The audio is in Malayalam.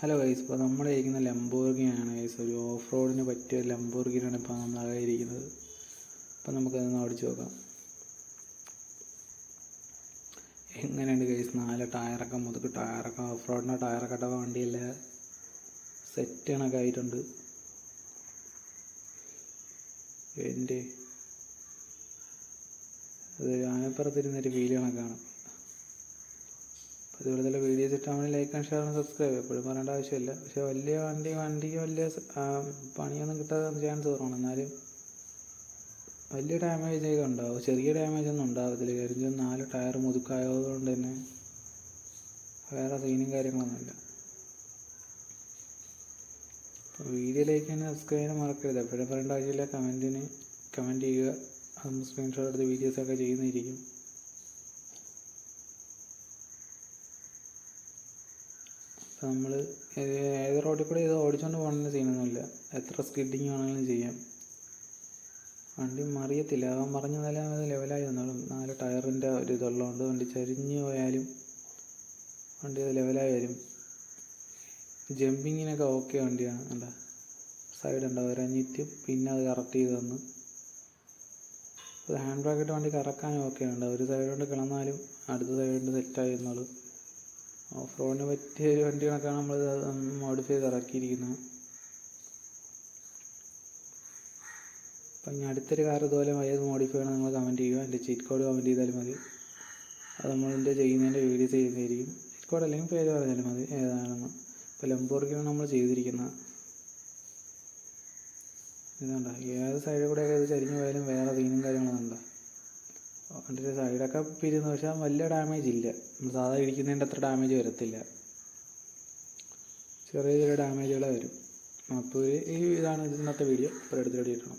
ഹലോ ഗൈസ് ഇപ്പോൾ നമ്മൾ ഇരിക്കുന്ന ലംബോർഗിനാണ് ഗൈസ് ഒരു ഓഫ് റോഡിന് പറ്റിയ ലംബോർഗിനാണ് ഇപ്പോൾ നമ്മൾ ഇരിക്കുന്നത്. അപ്പോൾ നമുക്കതൊന്ന് ഓടിച്ച് നോക്കാം. എങ്ങനെയുണ്ട് ഗൈസ് നാല് ടയറൊക്കെ മുതുക്ക് ടയറൊക്കെ ഓഫ് റോഡിന്റെ ടയറൊക്കെ ഇട്ട വണ്ടിയല്ല? സെറ്റ് കണക്കെ ആയിട്ടുണ്ട്. എന്റെ അത് ആനപ്പുറത്തിരുന്നൊരു ഫീൽ കണക്കാണ് അപ്പോൾ തന്നെ വീഡിയോസ് ഇഷ്ടമാണെങ്കിൽ like and share and subscribe എപ്പോഴും പറയേണ്ട ആവശ്യമില്ല. പക്ഷേ വലിയ വണ്ടി വണ്ടിക്ക് വലിയ പണിയൊന്നും കിട്ടാതെ ചാൻസ് കുറവാണ്. എന്നാലും വലിയ ഡാമേജ് ഒക്കെ ഉണ്ടാവും. ചെറിയ ഡാമേജ് ഒന്നും ഉണ്ടാവത്തില്ല. കാര്യം നാല് ടയർ മുതുക്കായതുകൊണ്ട് തന്നെ വേറെ സീനും കാര്യങ്ങളൊന്നുമില്ല അപ്പോൾ വീഡിയോ ലൈക്ക് ചെയ്യാൻ സബ്സ്ക്രൈബ് ചെയ്യാൻ മറക്കരുത്. എപ്പോഴും പറയേണ്ട ആവശ്യമില്ല. കമന്റിന് കമന്റ് ചെയ്യുക. സ്ക്രീൻഷോട്ട് എടുത്ത് വീഡിയോസൊക്കെ ചെയ്യുന്നതായിരിക്കും. അപ്പോൾ നമ്മൾ ഏത് റോഡിൽ കൂടെ ഇത് ഓടിച്ചുകൊണ്ട് പോകണമെന്ന് സീനൊന്നുമില്ല എത്ര സ്കിഡിങ് വേണമെങ്കിലും ചെയ്യാം. വണ്ടി മറിയത്തില്ല. അവൻ പറഞ്ഞ നില അത് ലെവലായി വന്നാലും നാല് ടയറിന്റെ ഒരു ഇതുള്ളതുകൊണ്ട് വണ്ടി ചരിഞ്ഞ് പോയാലും വണ്ടി ലെവലായി വരും ജമ്പിങ്ങിനൊക്കെ ഓക്കെ വണ്ടിയാണ്. എന്താ സൈഡ് ഉണ്ടാവും ഒരഞ്ഞിറ്റും പിന്നെ അത് കറക്റ്റ് ചെയ്ത് തന്നു. ഹാൻഡ് ബ്രേക്ക് ഇട്ട് വണ്ടി കറക്കാനും ഓക്കെ ഉണ്ട് ഒരു സൈഡ് കൊണ്ട് കിളന്നാലും അടുത്ത സൈഡ് കൊണ്ട് സെറ്റായി എന്നോളൂ ഓഫ് റോഡിന് പറ്റിയ ഒരു വണ്ടി കണക്കാണ് നമ്മൾ മോഡിഫൈ ചെയ്ത് ഇറക്കിയിരിക്കുന്നത് അപ്പം ഇനി അടുത്തൊരു കാർ ഇതുപോലെ ഏത് മോഡിഫൈ ചെയ്യണം നിങ്ങൾ കമന്റ് ചെയ്യുക. എന്റെ ചീറ്റ് കോഡ് കമന്റ് ചെയ്താലും മതി. അത് നമ്മളിന്റെ ചെയ്യുന്നതിന്റെ വീഡിയോസ് ചെയ്യുന്നതായിരിക്കും. ചീറ്റ് കോഡ് അല്ലെങ്കിൽ പേര് പറഞ്ഞാലും മതി. ഏതാണെന്ന്. ഇപ്പോൾ ലംബോർഗിയാണ് നമ്മൾ ചെയ്തിരിക്കുന്നത്. ഇതുണ്ടോ? ഏത് സൈഡിൽ കൂടെയൊക്കെ ഇത് ചരിഞ്ഞു പോയാലും വേറെ സീനും കാര്യങ്ങളൊന്നും ഉണ്ടോ? വണ്ടിയുടെ സൈഡൊക്കെ പിരിയുന്നു പക്ഷെ വലിയ ഡാമേജ് ഇല്ല. സാധാ ഇടിക്കുന്നതിന്റെ അത്ര ഡാമേജ് വരത്തില്ല. ചെറിയ ചെറിയ ഡാമേജുകളെ വരും. അപ്പോൾ ഈ ഇതാണ് ഇന്നത്തെ വീഡിയോ ഇപ്പോൾ അടുത്ത വീഡിയോ ഇട്ടണം